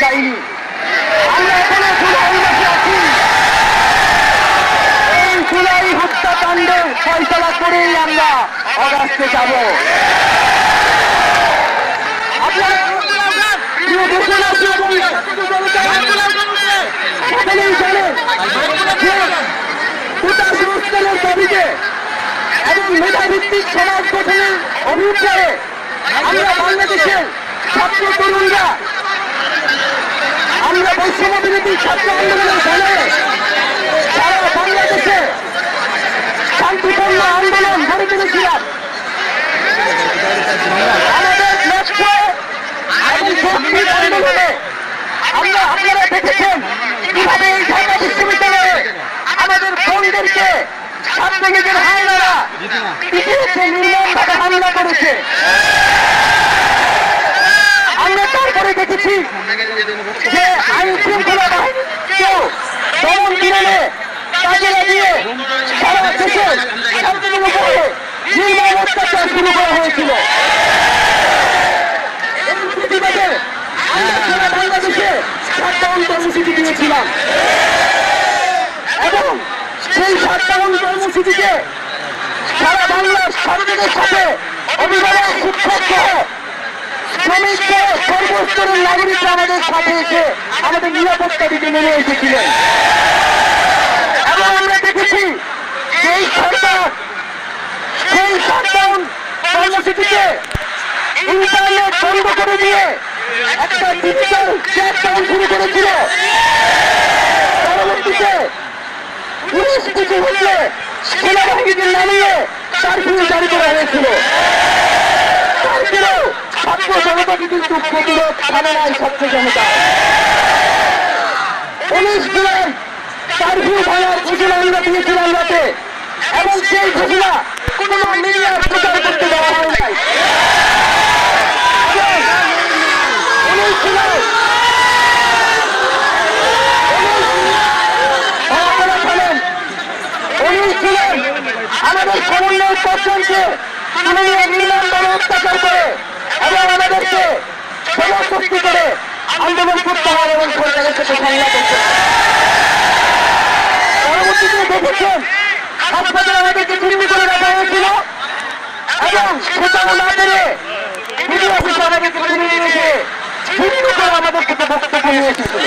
চাইনি। আমরা এখনও জুলাইবাসী আছি এই হত্যাকাণ্ডের ফয়সলা করেই আমরা যাব। এবং মেধাভিত্তিক সমাজ গঠনের অভিপ্রায়ে আমরা বাংলাদেশের ছাত্র তরুণরা আমরা বৈষম্য বিরোধী ছাত্র আন্দোলনের ফলে সারা বাংলাদেশে শান্তিপূর্ণ আন্দোলন গড়ে তুলেছিলাম। আমাদের লক্ষ্য এবং বিশ্ববিদ্যালয়ে আমাদের বোনদেরকে ছাত্রলীগের হামলারা পিটিয়েছে নির্মমভাবে হামলা করেছে। তারপরে দেখেছি যে আইন শৃঙ্খলা বাহিনীকেও কাজে লাগিয়ে সারা দেশে অত্যাচার শুরু করা হয়েছিল। এবং সেই সারা বাংলার ছাত্রদের সাথে অভিভাবক শিক্ষক সহ শ্রমিক সহ সর্বস্তরের নাগরিকরা আমাদের সাথে আমরা দেখেছি এই সরকার, সেই করে দিয়ে একটা করেছিল। পরবর্তীতে পুলিশ কিছু সেনাবাহিনীকে নামিয়ে কারফিউ জারি করা হয়েছিল। তারপরেও ছাত্র জনতাকে কিন্তু প্রতিরোধ ছাড়ে নাই ছাত্র জনতা। পুলিশ জুলাই, কারফিউ ভাঙার ঘোষণা আমরা দিয়েছিলাম রাতে। এবং সেই ঘোষণা কোন মিডিয়ার প্রচার করতে দেওয়া হয় নাই। আমাদের সমন্বয় পর্যন্তকে তুলে নিয়ে নির্মমভাবে অত্যাচার করে এবং আমাদেরকে জনশক্তি করে আন্দোলন করতে হয় এবং সাথে সংলাপ হয়। পরবর্তীতে দেখেছেন হাসপাতালে আমাদেরকে চিহ্নি করে রাখা হয়েছিল, এবং সেটাও না পেরে মিডিয়া অফিসে আমাদেরকে চিনি নিয়েছে চিহ্নি করে আমাদের থেকে বক্তব্য নিয়ে এসেছিল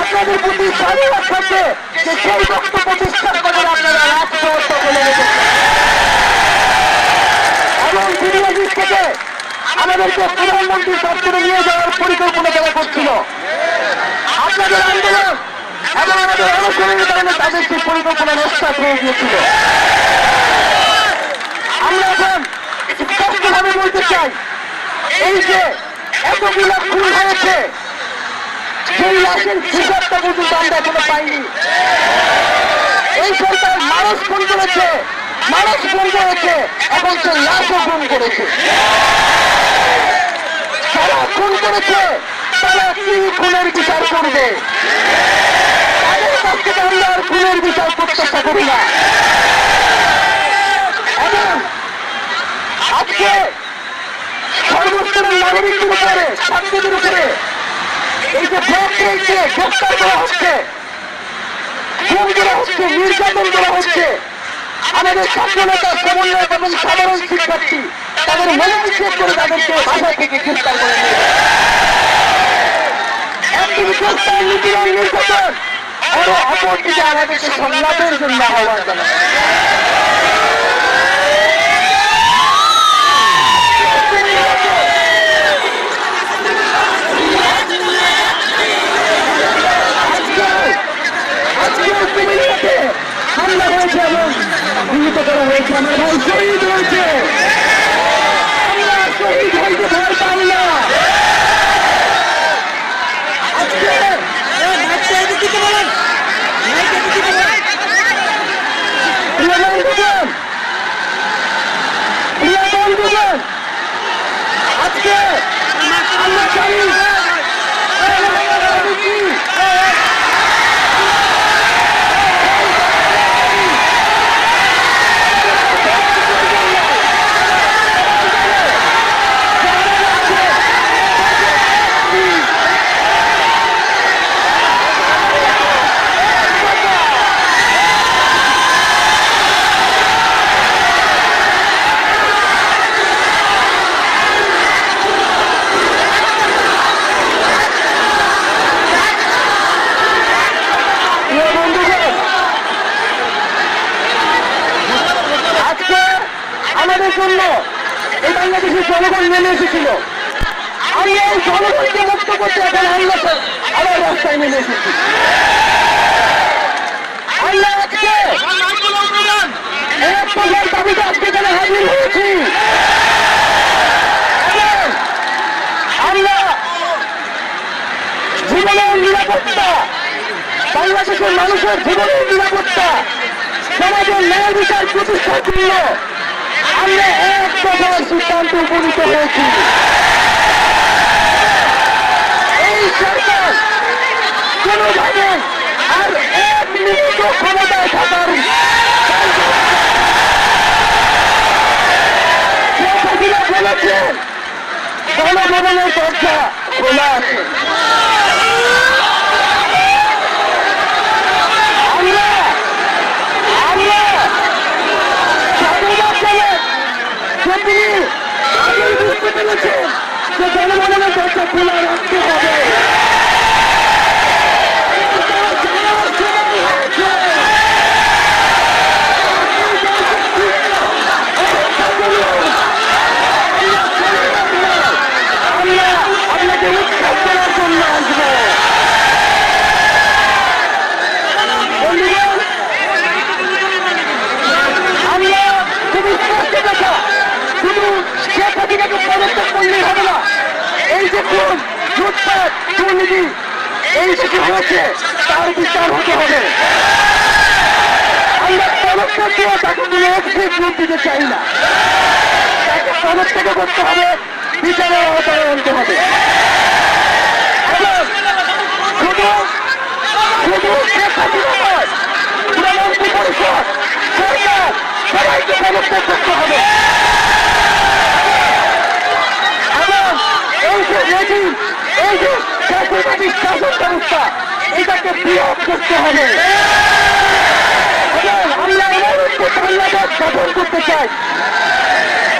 আপনাদের প্রতি সাধুবাদ থাকবে যে সেই বক্তব্য বিশ্বাস করে আপনারা রাষ্ট্রবর্ষ বলে রেখেছেন এবং থেকে আমাদেরকে প্রধানমন্ত্রী দপ্তরে নিয়ে যাওয়ার পরিকল্পনা তারা করছিল, আপনাদের আন্দোলন এবং আমাদের অনশনের কারণে তাদের সেই পরিকল্পনা নস্বাত হয়ে গিয়েছিল আমরা এখন স্পষ্টভাবে বলতে চাই, এই যে এতগুলো খুন হয়েছে, সেই লাশের হিসাবটা পর্যন্ত আমরা এখনও পাইনি। এই সরকার মানুষ খুন করেছে, মানুষ খুন করেছে এবং সে লাশও খুন করেছে। যারা খুন করেছে, তারা কি খুনের বিচার করবে? তাদের কাছ থেকে আমরা আর খুনের বিচার প্রত্যাশা করি না। এবং আজকে সর্বস্তরের নাগরিকদের উপরে ছাত্রদের উপরে এই যে ভোট রয়েছে গ্রেফতার করা হচ্ছে খুন করা হচ্ছে, নির্যাতন করা হচ্ছে, আমাদের ছাত্রনেতা সমন্বয় এবং সাধারণ শিক্ষার্থী তাদের মনে নিষেধ করে তাদেরকে বাসা থেকে গ্রেফতার করে নির্যাতন আরও অপরদিকে আমাদেরকে সংলাপের জন্য আহ্বান হামলা হয়েছে এবং নিহত করা হয়েছে। আমার ভাই শহীদ হয়েছে আমরা শহীদ হইতে ভয় পাই না আজকে প্রিয় বন্ধুগণ, প্রিয় বন্ধুগণ, আজকে আমরা জন্য এই বাংলাদেশের জনগণ নেমে এসেছিল। আমি এই জনগণকে মুক্ত করতে এখন আমরা আবার রাস্তায় নেমে এসেছি। বাংলাদেশের মানুষের জীবনের নিরাপত্তা, সমাজের ন্যায় বিচার প্রতিষ্ঠার জন্য আমরা এক দফার সিদ্ধান্ত উপনীত হয়েছি। এই সরকার কোনোভাবে আর এক মিনিট ক্ষমতায় থাকার বলেছেন গণভবনের দরজা খোলা আছে আমরা আমরা স্বাধীনতা পেলে যে তিনি আগেই বুঝতে পেরেছেন যে জনগণের দরজা খোলা রাখতে হবে আমরা আপনাকে উৎখাত করার জন্য আসব বন্ধুগণ, আমরা খুবই স্পষ্ট কথা শুধু শেখ এই যে খুন, লুটপাট এই যে হয়েছে, তার বিচার হতে হবে। আমরা পদত্যাগ দিয়ে চাই না। করতে হবে, বিচারের আওতায় আনতে হবে। এবং শুধু শুধু শেখ হাসিনা সবাইকে পদত্যাগ করতে হবে এবং এই যে রেজিম এই যে জাতীয়বাদী শাসন ব্যবস্থা এটাকে বিয়োগ করতে হবে আমরা বাংলাদেশ করতে চাই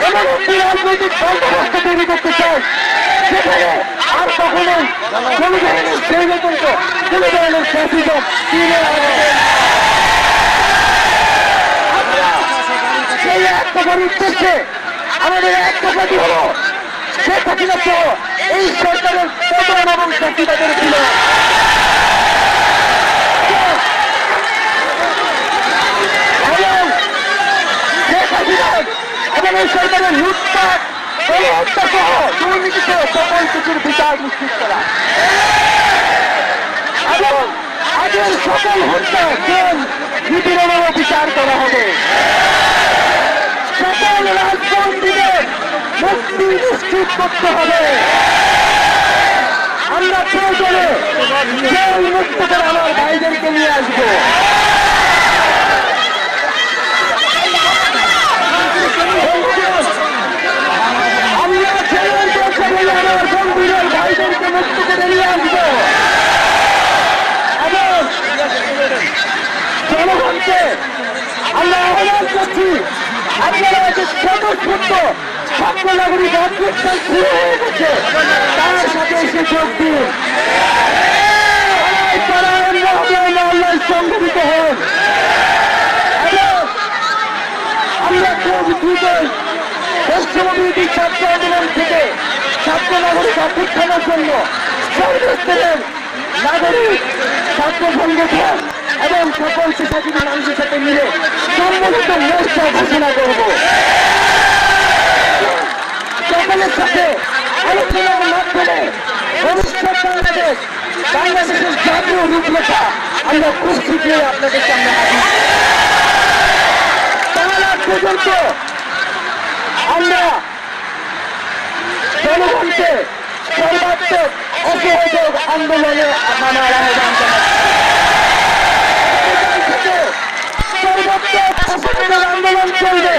এমন একটি রাজনৈতিক বন্দোবস্ত তৈরি করতে চাই আর কখনোই সেই এক কথার উদ্দেশ্যে আমাদের এক কথাটি শেখ হাসিনা সহ এই সরকারের পতন এবং ফ্যাসিবাদের ছিল। এবং এই সরকারের লুটপাট গণহত্যা সহ দুর্নীতি সহ সকল বিচার নিশ্চিত করা। এবং আগের সকল হত্যা নিপীড়নেরও বিচার করা হবে? মুক্তি নিশ্চিত করতে হবে। আমরা প্রয়োজনে জেল মুক্ত করে আমার ভাইদেরকে নিয়ে আসব। আমরা ভাইদেরকে মুক্ত করে নিয়ে আসব। আমরা আহ্বান করছি, আপনারা যে স্বতঃস্ফূর্ত ছাত্র নাগরিক অভ্যুত্থান শুরু হয়ে গেছে তার সাথে এসে যোগ দিন সংগঠিত হন আমরা খুব দ্রুতই পশ্চিমবঙ্গী ছাত্র আন্দোলন থেকে ছাত্র নাগরিক ছাত্র সংগঠন এবং সকল পেশাজীবী মানুষের সাথে মিলে সম্মিলিত মোর্চা ঘোষণা করব। সকলের সাথে আলোচনার মাধ্যমে ভবিষ্যৎ বাংলাদেশ বাংলাদেশের জাতীয় রূপরেখা আমরা খুব শীঘ্রই আপনাদের সামনে পর্যন্ত আমরা জনগণকে সর্বাত্মক অসহযোগ আন্দোলনে নামার আহ্বান জানাচ্ছি। সর্বাত্মক অসহযোগ আন্দোলন চলবে।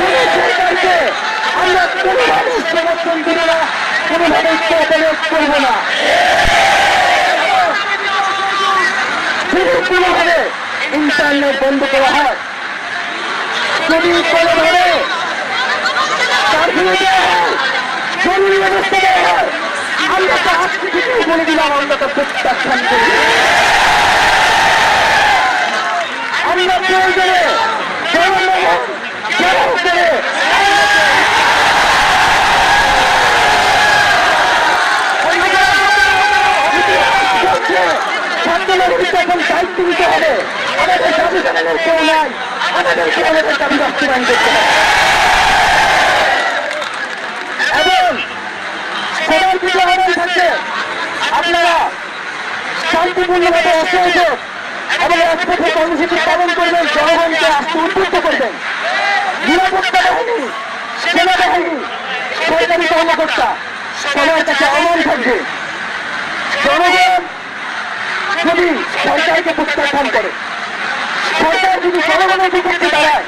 পুরো সরকারকে আমরা কোনোভাবে সমর্থন দেব না কোনোভাবে কোঅপারেট করব না যদি কোনোভাবে ইন্টারনেট বন্ধ করা হয় যদি কোনোভাবে কারফিউ দেওয়া হয় জরুরি অবস্থা দেওয়া হয় আমরা তো আজকে থেকেই বলে দিলাম আমরা তো প্রত্যাখ্যান করি আমরা প্রয়োজনে এখন দায়িত্ব নিতে হবে আমাদের সংবিধানের কেউ নাই আমাদেরকে আমাদের দাবি বাস্তবায়ন করতে হবে এবং সবার কিছু আহ্বান থাকছে আপনারা শান্তিপূর্ণভাবে অসহযোগ এবং রাজপথে কর্মসূচি পালন করবেন, জনগণকে আসতে উদ্বুদ্ধ করবেন। নিরাপত্তা বাহিনী সেনাবাহিনী সরকারি কর্মকর্তা সবার কাছে আহ্বান থাকবে জনগণ যদি সরকারকে প্রত্যাখ্যান করে সরকার যদি জনগণের বিপক্ষে দাঁড়ায়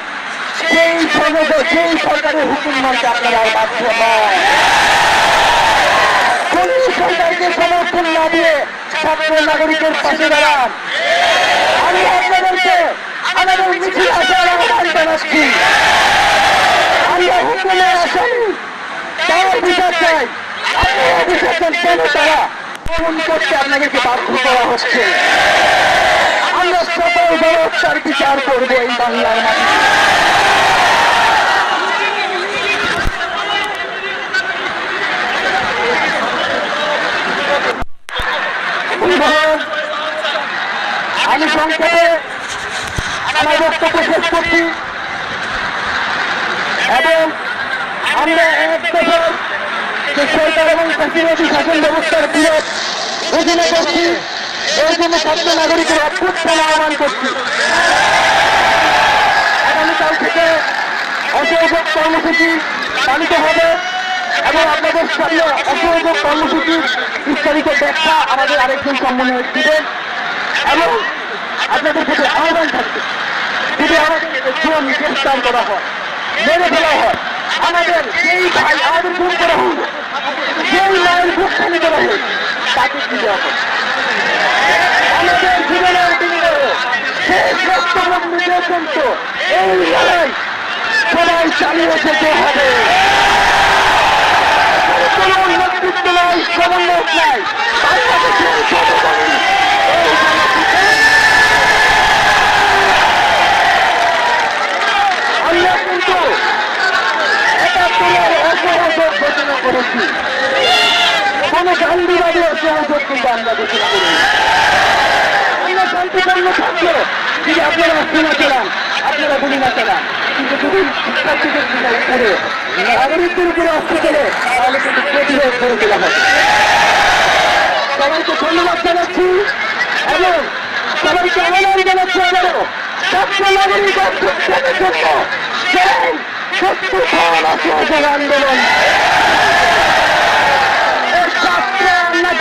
সেই সর্বদ সেই সরকারের হুকুম মানতে আপনারা আর বাধ্য নয় কোন সরকারকে সমর্থন না দিয়ে ছাত্র নাগরিকের পাশে দাঁড়ান আমি আপনাদেরকে আমাদের মিছিল আসার আহ্বান জানাচ্ছি। আসামি তার বিচার চাই আপনারা বিচার চান কেন তারা করা হচ্ছে? আমরা সকল ব্যবস্থার বিচার করব এই বাংলার আমি সংক্ষেপে আমার বক্তব্য শেষ করছি। এবং আমরা এক বছর যে সরকার এবং চাকরিবাদী করছি এই জন্য ছাত্র নাগরিকের অভ্যুত্থান আহ্বান করছি। আগামীকাল থেকে অসহযোগ কর্মসূচি পালিত হবে এবং আপনাদের সামনে অসহযোগ কর্মসূচির বিস্তারিত ব্যাখ্যা আমাদের আরেকজন সম্মানে দিবেন এবং আপনাদের কাছে আহ্বান থাকবে। যদি আমাদের জীবন গ্রেফতার করা হয় মেরে ফেলা হয়। আমাদের যেই ভাই আমাদের গুম করা হল যেই মায়ের বুক খালি করা হল তাকে কি হবে আমাদের জীবনের শেষ রক্তবন্ধী পর্যন্ত এই লড়াই সবাই চালিয়ে যেতে হবে কোনো নেতৃত্ব নাই সমন্বয় নাই বাংলাদেশের জনগণই এই জনগণকে আমরা কিন্তু একাত্তরের অসহযোগ ঘোষণা করেছি কোন গান্ধীবাদী অসহযোগ কিন্তু আমরা ঘোষণা করিনি আমরা শান্তিপূর্ণ থাকলে যদি আপনারা অস্ত্র না চালান আপনারা গুলি না। চালান কিন্তু যদি শিক্ষার্থীদের উপরে নাগরিকদের উপরে অস্ত্র চলে তাহলে কিন্তু প্রতিরোধ করে তোলা হবে। সবাইকে ধন্যবাদ জানাচ্ছি এবং সবাইকে আহ্বান জানাচ্ছি আবারও, ছাত্র নাগরিক খাওয়ান আন্দোলন। আন্না